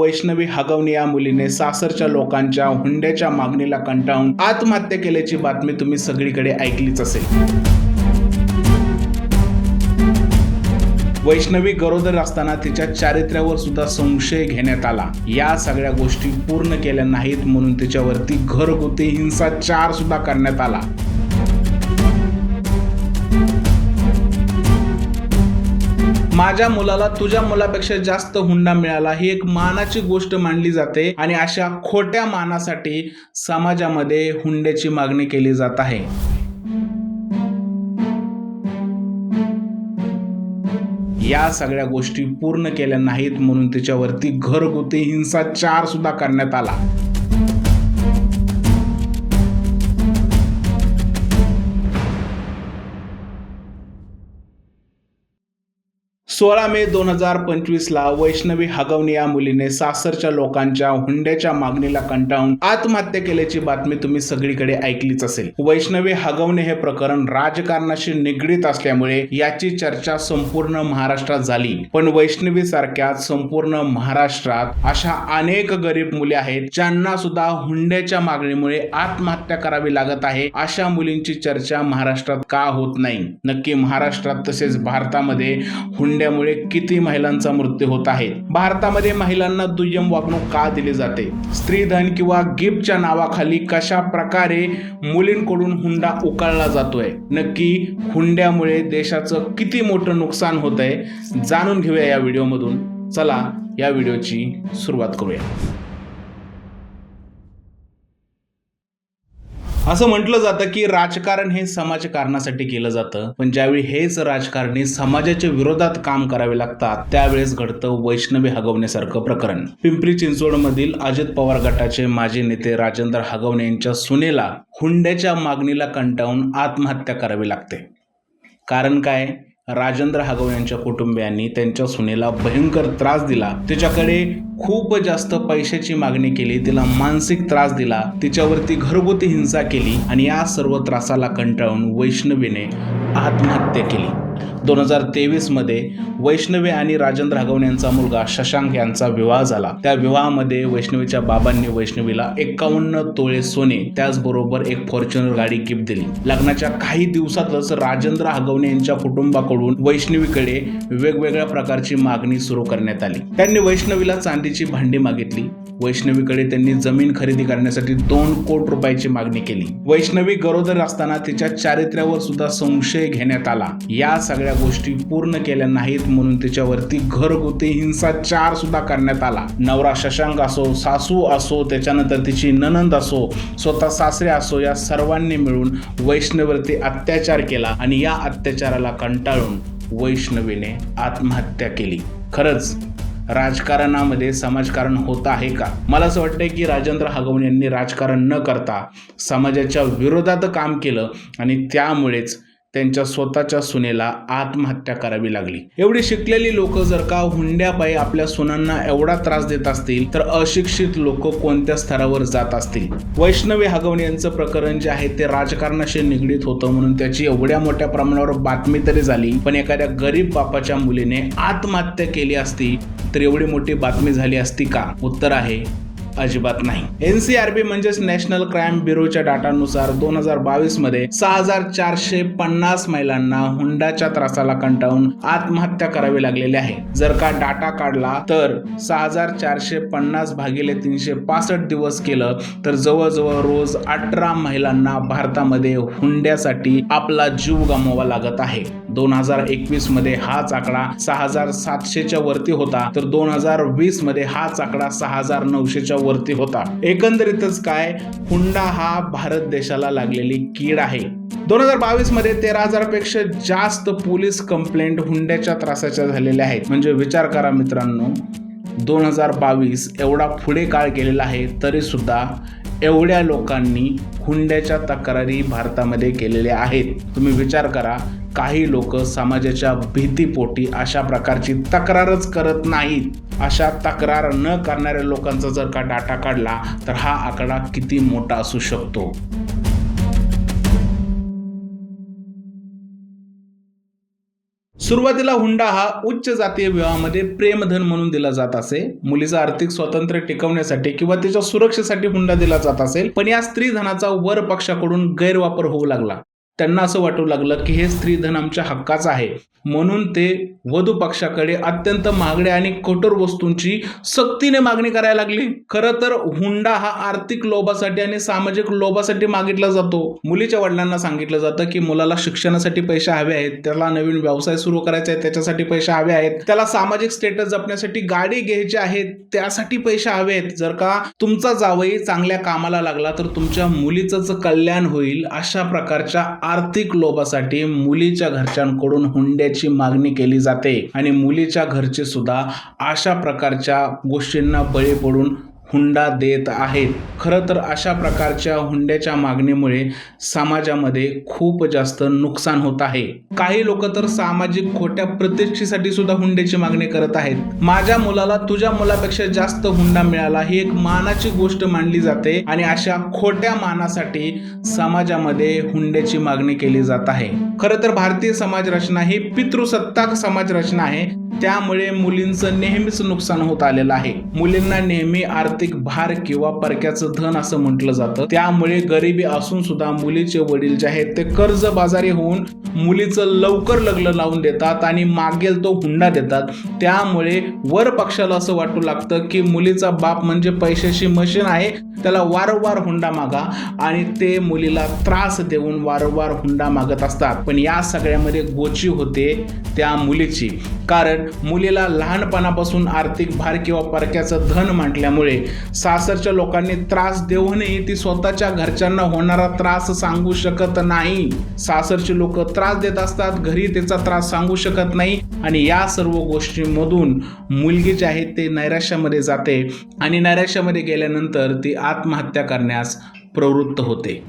वैष्णवी हगवणी या मुलीने सासरच्या लोकांच्या हुंड्याच्या मागणीला कंटाळून आत्महत्या केल्याची बातमी तुम्ही सगळीकडे ऐकलीच असेल. वैष्णवी गरोदर असताना तिच्या चारित्र्यावर सुद्धा संशय घेण्यात आला. या सगळ्या गोष्टी पूर्ण केल्या नाहीत म्हणून तिच्यावरती घरगुती हिंसाचार सुद्धा करण्यात आला. माझ्या मुलाला तुझ्या मुलापेक्षा जास्त हुंडा मिळाला ही एक मानाची गोष्ट मानली जाते आणि अशा खोट्या मानासाठी समाजामध्ये हुंड्याची मागणी केली जात आहे. या सगळ्या गोष्टी पूर्ण केल्या नाहीत म्हणून तिच्यावरती घरगुती हिंसाचार सुद्धा करण्यात आला. सोळा मे दोन हजार पंचवीसला वैष्णवी हगवणे या मुलीने सासरच्या लोकांच्या हुंड्याच्या मागणीला कंटाळून आत्महत्या केल्याची बातमी तुम्ही सगळीकडे ऐकलीच असेल. वैष्णवी हगवणे हे प्रकरण राजकारणाशी निगडीत असल्यामुळे याची चर्चा संपूर्ण महाराष्ट्रात झाली. पण वैष्णवी सारख्या संपूर्ण महाराष्ट्रात अशा अनेक गरीब मुली आहेत ज्यांना सुद्धा हुंड्याच्या मागणीमुळे आत्महत्या करावी लागत आहे अशा मुलींची चर्चा महाराष्ट्रात का होत नाही? नक्की महाराष्ट्रात तसेच भारतामध्ये हुंड्यामुळे किती महिलांचा मृत्यू होत आहे? भारतामध्ये महिलांना दुय्यम वागणूक का दिली जाते? स्त्रीधन किंवा गिफ्टच्या नावाखाली कशा प्रकारे मुलींकडून हुंडा उकळला जातोय? नक्की हुंड्यामुळे देशाचं किती मोठं नुकसान होत आहे जाणून घेऊया या व्हिडिओमधून. चला या व्हिडिओची सुरुवात करूया. असं म्हटलं जातं की राजकारण हे समाजकारणासाठी केलं जातं. पण ज्यावेळी हेच राजकारणी समाजाच्या विरोधात काम करावे लागतात त्यावेळेस घडतं वैष्णवी हगवण्यासारखं प्रकरण. पिंपरी चिंचवड मधील अजित पवार गटाचे माजी नेते राजेंद्र हगवणे यांच्या सुनेला हुंड्याच्या मागणीला कंटाळून आत्महत्या करावी लागते. कारण काय? राजेंद्र हागव यांच्या कुटुंबियांनी त्यांच्या सुनेला भयंकर त्रास दिला. तिच्याकडे खूप जास्त पैशाची मागणी केली तिला मानसिक त्रास दिला तिच्यावरती घरगुती हिंसा केली आणि या सर्व त्रासाला कंटाळून वैष्णवीने आत्महत्या केली. दोन हजार तेवीसमध्ये वैष्णवी आणि राजेंद्र राघवन यांचा मुलगा शशांक यांचा विवाह झाला. त्या विवाहामध्ये वैष्णवीच्या बाबांनी वैष्णवीला एकावन्न तोळे सोने त्याचबरोबर एक फॉर्च्युनर गाडी गिफ्ट दिली. लग्नाच्या काही दिवसातच राजेंद्र हगवणे यांच्या कुटुंबाकडून वैष्णवीकडे वेगवेगळ्या प्रकारची मागणी सुरू करण्यात आली. त्यांनी वैष्णवीला चांदीची भांडी मागितली. वैष्णवीकडे त्यांनी जमीन खरेदी करण्यासाठी दोन कोटी रुपयाची मागणी केली. वैष्णवी गरोदर असताना तिच्या चारित्र्यावर सुद्धा संशय घेण्यात आला. याच सगळ्या गोष्टी पूर्ण केल्या नाहीत म्हणून तिच्यावरती घरगुती हिंसाचार सुद्धा करण्यात आला. नवरा शशांक असो सासू असो त्याच्यानंतर तिची ननंद असो स्वतः सासरे असो या सर्वांनी मिळून वैष्णववरती अत्याचार केला आणि या अत्याचाराला कंटाळून वैष्णवीने आत्महत्या केली. खरंच राजकारणामध्ये समाजकारण होत आहे का? मला असं वाटतंय की राजेंद्र हगवणे यांनी राजकारण न करता समाजाच्या विरोधात काम केलं आणि त्यामुळेच त्यांच्या स्वतःच्या सुनेला आत्महत्या करावी लागली. एवढी शिकलेली लोक जर का हुंड्यापायी आपल्या सुनांना एवढा त्रास देत असतील तर अशिक्षित लोक कोणत्या स्तरावर जात असतील? वैष्णवी हगवणे यांचं प्रकरण जे आहे ते राजकारणाशी निगडीत होतं म्हणून त्याची एवढ्या मोठ्या प्रमाणावर बातमी तरी झाली. पण एखाद्या गरीब बापाच्या मुलीने आत्महत्या केली असती तर एवढी मोठी बातमी झाली असती का? उत्तर आहे अजिबात नाही. एनसीआरबी म्हणजेच नॅशनल क्राईम ब्युरोच्या डाटानुसार दोन हजार बावीसमध्ये सहा हजार चारशे पन्नास महिलांना हुंडाच्या त्रासाला कंटाळून आत्महत्या करावी लागलेली आहे. जर का डाटा काढला तर सहा हजार चारशे पन्नास भागिले तीनशे पासष्ट दिवस केलं तर जवळजवळ रोज अठरा महिलांना भारतामध्ये हुंड्यासाठी आपला जीव गमवावा लागत आहे. दोन हजार एकवीसमध्ये हाच आकडा सहा हजार सातशेच्या वरती होता तर दोन हजार वीसमध्ये हाच आकडा सहा हजार नऊशेच्या वरती होता. एकंदरीतच काय? हुंडा हा भारत देशाला लागलेली कीड आहे. दोन हजार बावीसमध्ये तेरा हजारपेक्षा जास्त पोलीस कंप्लेंट हुंड्याच्या त्रासाच्या झालेल्या आहेत. म्हणजे विचार करा मित्रांनो दोन हजार बावीस एवढा पुढे काळ गेलेला आहे तरी सुद्धा एवढ्या लोकांनी हुंड्याच्या तक्रारी भारतामध्ये केलेल्या आहेत. तुम्ही विचार करा काही लोक समाजाच्या भीतीपोटी अशा प्रकारची तक्रारच करत नाहीत. अशा तक्रार न करणाऱ्या लोकांचा जर का डाटा काढला तर हा आकडा किती मोठा असू शकतो? सुरुवातीला हुंडा हा उच्च जातीय विवाहामध्ये प्रेमधन म्हणून दिला जात असे. मुलीचं आर्थिक स्वातंत्र्य टिकवण्यासाठी किंवा तिच्या सुरक्षेसाठी हुंडा दिला जात असेल पण या स्त्री धनाचा वर पक्षाकडून गैरवापर होऊ लागला. त्यांना असं वाटू लागलं की हे स्त्रीधन आमच्या हक्काचं आहे. म्हणून ते वधू पक्षाकडे अत्यंत महागड्या आणि कठोर वस्तूंची सक्तीने मागणी करायला लागली. खरं तर हुंडा हा आर्थिक लोभासाठी आणि सामाजिक लोभासाठी मागितला जातो. मुलीच्या वडिलांना सांगितलं जातं की मुलाला शिक्षणासाठी पैसे हवे आहेत त्याला नवीन व्यवसाय सुरू करायचा आहे त्याच्यासाठी पैसे हवे आहेत त्याला सामाजिक स्टेटस जपण्यासाठी गाडी घ्यायची आहे त्यासाठी पैसे हवे आहेत. जर का तुमचा जावई चांगल्या कामाला लागला तर तुमच्या मुलीचंच कल्याण होईल अशा प्रकारच्या आर्थिक लोभासाठी मुलीच्या घरच्यांकडून हुंड्याची मागणी केली जाते. आणि मुलीच्या घरचे सुद्धा अशा प्रकारच्या गोष्टींना बळी पडून हुंडा देत आहेत. खरं तर अशा प्रकारच्या हुंड्याच्या मागणीमुळे समाजामध्ये खूप जास्त नुकसान होत आहे. काही लोक तर सामाजिक खोट्या प्रतिष्ठेसाठी सुद्धा हुंड्याची मागणी करत आहेत. माझ्या मुलाला तुझ्या मुलापेक्षा जास्त हुंडा मिळाला ही एक मानाची गोष्ट मानली जाते आणि अशा खोट्या मानासाठी समाजामध्ये हुंड्याची मागणी केली जात आहे. खरं तर भारतीय समाज रचना ही पितृसत्ताक समाज रचना आहे. त्यामुळे मुलींचं नेहमीच नुकसान होत आलेलं आहे. मुलींना नेहमी आर्थिक आर्थिक भार किंवा परक्याचं धन असं म्हटलं जातं. त्यामुळे गरिबी असून सुद्धा मुलीचे वडील जे आहेत ते कर्ज बाजारी होऊन मुलीचं लवकर लग्न लावून देतात आणि मागेल तो हुंडा देतात. त्यामुळे वर पक्षाला असं वाटू लागतं की मुलीचा बाप म्हणजे पैशाची मशीन आहे त्याला वारंवार हुंडा मागा आणि ते मुलीला त्रास देऊन वारंवार हुंडा मागत असतात. पण या सगळ्यामध्ये गोची होते त्या मुलीची. कारण मुलीला लहानपणापासून आर्थिक भार किंवा परक्याचं धन म्हटल्यामुळे सासरच्या लोकांनी त्रास देऊनही ती स्वतःच्या घरच्यांना होणारा त्रास सांगू शकत नाही. सासरचे लोक त्रास देत असतात घरी त्याचा त्रास सांगू शकत नाही. आणि या सर्व गोष्टींमधून मुलगी जी आहे ते नैराश्यामध्ये जाते. आणि नैराश्यामध्ये गेल्यानंतर ती आत्महत्या करण्यास प्रवृत्त होते.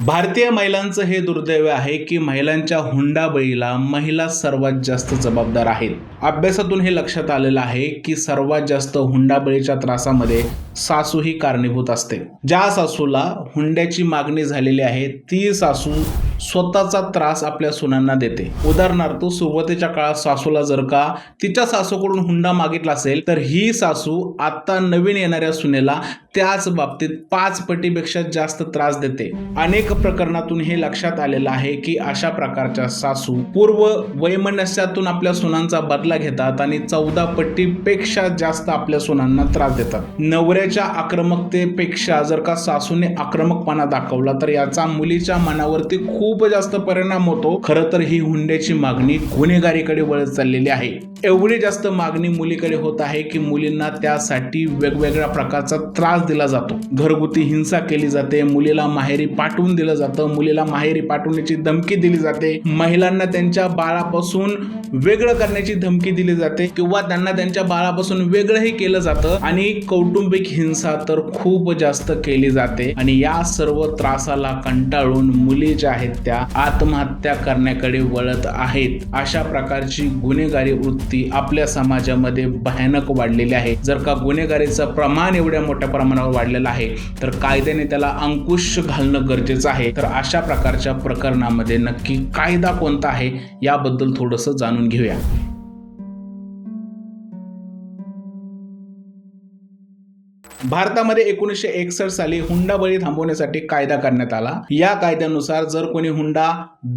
भारतीय महिलांचं हे दुर्दैव आहे की महिलांच्या हुंडाबळीला महिला सर्वात जास्त जबाबदार आहेत. अभ्यासातून हे लक्षात आलेलं आहे की सर्वात जास्त हुंडाबळीच्या त्रासामध्ये सासू ही कारणीभूत असते. ज्या सासूला हुंड्याची मागणी झालेली आहे ती सासू स्वतःचा त्रास आपल्या सुनांना देते. उदाहरणार्थ सुरुवातीच्या काळात सासूला जर का तिच्या सासूकडून हुंडा मागितला असेल तर ही सासू आता नवीन येणाऱ्या सुनेला त्याच बाबतीत पाच पटीपेक्षा जास्त त्रास देते. अनेक प्रकरणातून हे लक्षात आलेलं आहे की अशा प्रकारच्या सासू पूर्व वैमनस्यातून आपल्या सुनांचा बदला घेतात आणि चौदा पट्टीपेक्षा जास्त आपल्या सुनांना त्रास देतात. नवऱ्याच्या आक्रमकतेपेक्षा जर का सासूने आक्रमकपणा दाखवला तर याचा मुलीच्या मनावरती खूप खूप जास्त परिणाम होतो. खरं तर ही हुंड्याची मागणी गुन्हेगारीकडे वळत चाललेली आहे. एवढी जास्त मागणी मुलीकडे होत आहे की मुलींना त्यासाठी वेगवेगळ्या प्रकारचा त्रास दिला जातो. घरगुती हिंसा केली जाते मुलीला माहेरी पाठवून दिलं जातं मुलीला माहेरी पाठवण्याची धमकी दिली जाते. महिलांना त्यांच्या बाळापासून वेगळं करण्याची धमकी दिली जाते किंवा त्यांना त्यांच्या बाळापासून वेगळंही केलं जातं आणि कौटुंबिक हिंसा तर खूप जास्त केली जाते. आणि या सर्व त्रासाला कंटाळून मुली ज्या आहेत त्या आत्महत्या करण्याकडे वळत आहेत. अशा प्रकारची गुन्हेगारी वृत्ती आपल्या समाजामध्ये भयानक वाढलेली आहे. जर का गुन्हेगारीचं प्रमाण एवढ्या मोठ्या प्रमाणावर वाढलेलं आहे तर कायद्याने त्याला अंकुश घालणं गरजेचं आहे. तर अशा प्रकारच्या प्रकरणामध्ये नक्की कायदा कोणता आहे याबद्दल थोडंसं जाणून घेऊया. भारतामध्ये एकोणीसशे एकसष्ट साली हुंडाबळी थांबवण्यासाठी कायदा करण्यात आला. या कायद्यानुसार जर कोणी हुंडा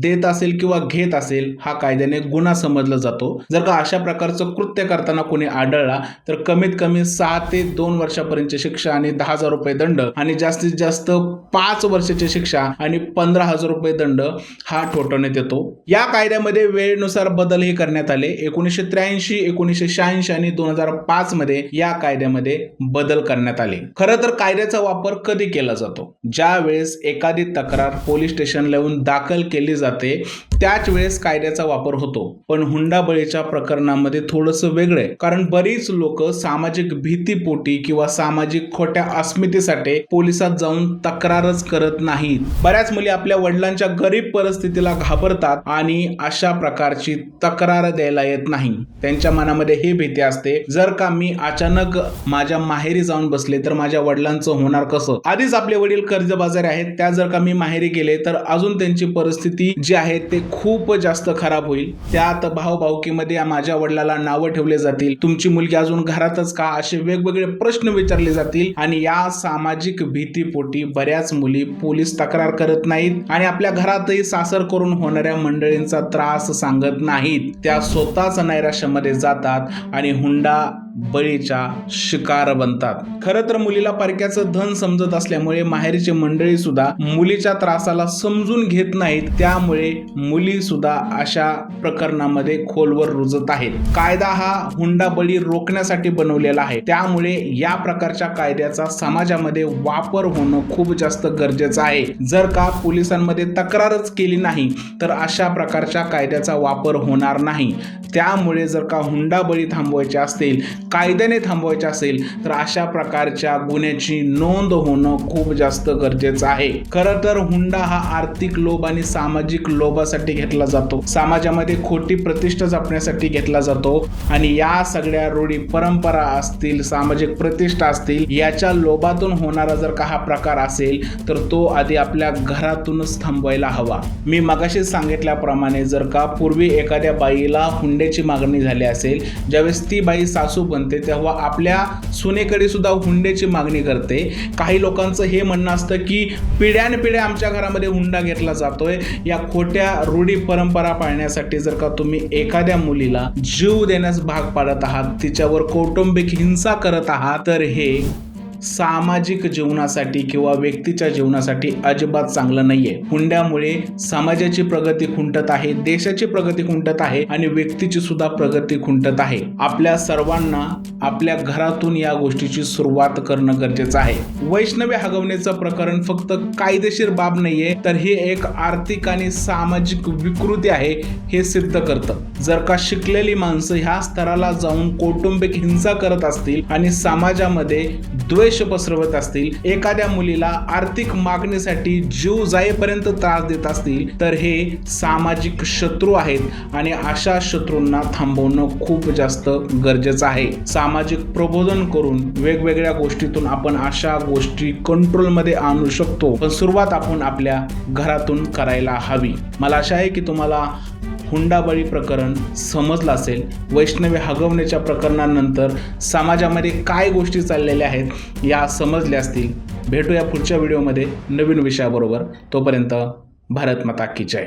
देत असेल किंवा घेत असेल हा कायद्याने गुन्हा समजला जातो. जर का अशा प्रकारचं कृत्य करताना कोणी आढळला तर कमीत कमी सहा ते दोन वर्षापर्यंतची शिक्षा आणि दहा हजार रुपये दंड आणि जास्तीत जास्त पाच वर्षाची शिक्षा आणि पंधरा हजार रुपये दंड हा ठोठवण्यात येतो. या कायद्यामध्ये वेळेनुसार बदलही करण्यात आले. एकोणीसशे त्र्याऐंशी एकोणीसशे शहाऐंशी आणि दोन हजार पाच मध्ये या कायद्यामध्ये बदल करण्यात आले. खरं तर कायद्याचा वापर कधी केला जातो? ज्या वेळेस एखादी तक्रार पोलीस स्टेशनला येऊन दाखल केली जाते त्याच वेळेस कायद्याचा वापर होतो. पण हुंडाबळीच्या प्रकरणामध्ये थोडंसं वेगळं आहे. कारण बरीच लोक सामाजिक भीतीपोटी किंवा सामाजिक खोट्या अस्मितेसाठी पोलिसात जाऊन तक्रारच करत नाहीत. बऱ्याच मुली आपल्या वडिलांच्या गरीब परिस्थितीला घाबरतात आणि अशा प्रकारची तक्रार द्यायला येत नाही. त्यांच्या मनामध्ये ही भीती असते जर का मी अचानक माझ्या माहेरी जाऊन बसले तर माझ्या वडिलांचं होणार कसं? आधीच आपले वडील कर्जबाजारी आहेत त्या जर का मी माहेरी गेले तर अजून त्यांची परिस्थिती जी आहे ते खूप जास्त खराब होईल. त्यात भाऊभाऊकीमध्ये माझ्या वडिलाला नावं ठेवले जातील. तुमची मुलगी अजून घरातच का? असे वेगवेगळे प्रश्न विचारले जातील. आणि या सामाजिक भीतीपोटी बऱ्याच मुली पोलीस तक्रार करत नाहीत आणि आपल्या घरातही सासर करून होणाऱ्या मंडळींचा त्रास सांगत नाहीत. त्या स्वतःच नैराश्यामध्ये जातात आणि हुंडा बळीच्या शिकार बनतात. खरं तर मुलीला परक्याचं धन समजत असल्यामुळे माहेरची मंडळी सुद्धा मुलीच्या त्रासाला समजून घेत नाहीत. त्यामुळे मुली सुद्धा अशा प्रकरणामध्ये खोलवर रुजत आहेत. कायदा हा हुंडा बळी रोखण्यासाठी बनवलेला आहे. त्यामुळे या प्रकारच्या कायद्याचा समाजामध्ये वापर होणं खूप जास्त गरजेचं आहे. जर का पोलिसांमध्ये तक्रारच केली नाही तर अशा प्रकारच्या कायद्याचा वापर होणार नाही. त्यामुळे जर का हुंडा बळी थांबवायचे असतील कायद्याने थांबवायचे असेल तर अशा प्रकारच्या गुन्ह्याची नोंद होणं खूप जास्त गरजेचं आहे. खरं तर हुंडा हा आर्थिक लोभ आणि सामाजिक लोभासाठी घेतला जातो. समाजामध्ये खोटी प्रतिष्ठा जपण्यासाठी घेतला जातो आणि या सगळ्या रूढी परंपरा असतील सामाजिक प्रतिष्ठा असतील याच्या लोभातून होणारा जर का हा प्रकार असेल तर तो आधी आपल्या घरातूनच थांबवायला हवा. मी मगाशी सांगितल्याप्रमाणे जर का पूर्वी एखाद्या बाईला हुंड्याची मागणी झाली असेल ज्यावेळेस ती बाई सासू बनते तेव्हा आपल्या सुनेकडे सुद्धा हुंड्याची मागणी करते. काही लोकांचं हे म्हणणं असतं की पिढ्यानपिढ्या आमच्या घरामध्ये हुंडा घेतला जातोय. या खोट्या रूढी परंपरा पाळण्यासाठी जर का तुम्ही एखाद्या मुलीला जीव देण्यास भाग पाडत आहात तिच्यावर कौटुंबिक हिंसा करत आहात तर हे सामाजिक जीवनासाठी किंवा व्यक्तीच्या जीवनासाठी अजिबात चांगलं नाहीये. हुंड्यामुळे समाजाची प्रगती खुंटत आहे देशाची प्रगती खुंटत आहे आणि व्यक्तीची सुद्धा प्रगती खुंटत आहे. आपल्या सर्वांना आपल्या घरातून या गोष्टीची सुरुवात करणं गरजेचं आहे. वैष्णवी हगवण्याचं प्रकरण फक्त कायदेशीर बाब नाहीये तर ही एक आर्थिक आणि सामाजिक विकृती आहे हे सिद्ध करतं. जर का शिकलेली माणसं ह्या स्तराला जाऊन कौटुंबिक हिंसा करत असतील आणि समाजामध्ये द्वेष पसरवत असतील एखाद्या मुलीला आर्थिक मागणीसाठी जीव जाईपर्यंत त्रास देत असतील तर हे सामाजिक शत्रू आहेत आणि अशा शत्रूंना थांबवणं खूप जास्त गरजेचं आहे. सामाजिक प्रबोधन करून वेगवेगळ्या गोष्टीतून आपण अशा गोष्टी कंट्रोलमध्ये आणू शकतो. पण सुरुवात आपण आपल्या घरातून करायला हवी. मला आशा आहे की तुम्हाला हुंडाबळी प्रकरण समजलं असेल. वैष्णवी हगवण्याच्या प्रकरणानंतर समाजामध्ये काय गोष्टी चाललेल्या आहेत या समजल्या असतील. भेटूया पुढच्या व्हिडिओमध्ये नवीन विषयाबरोबर. तोपर्यंत भारत माता की जय.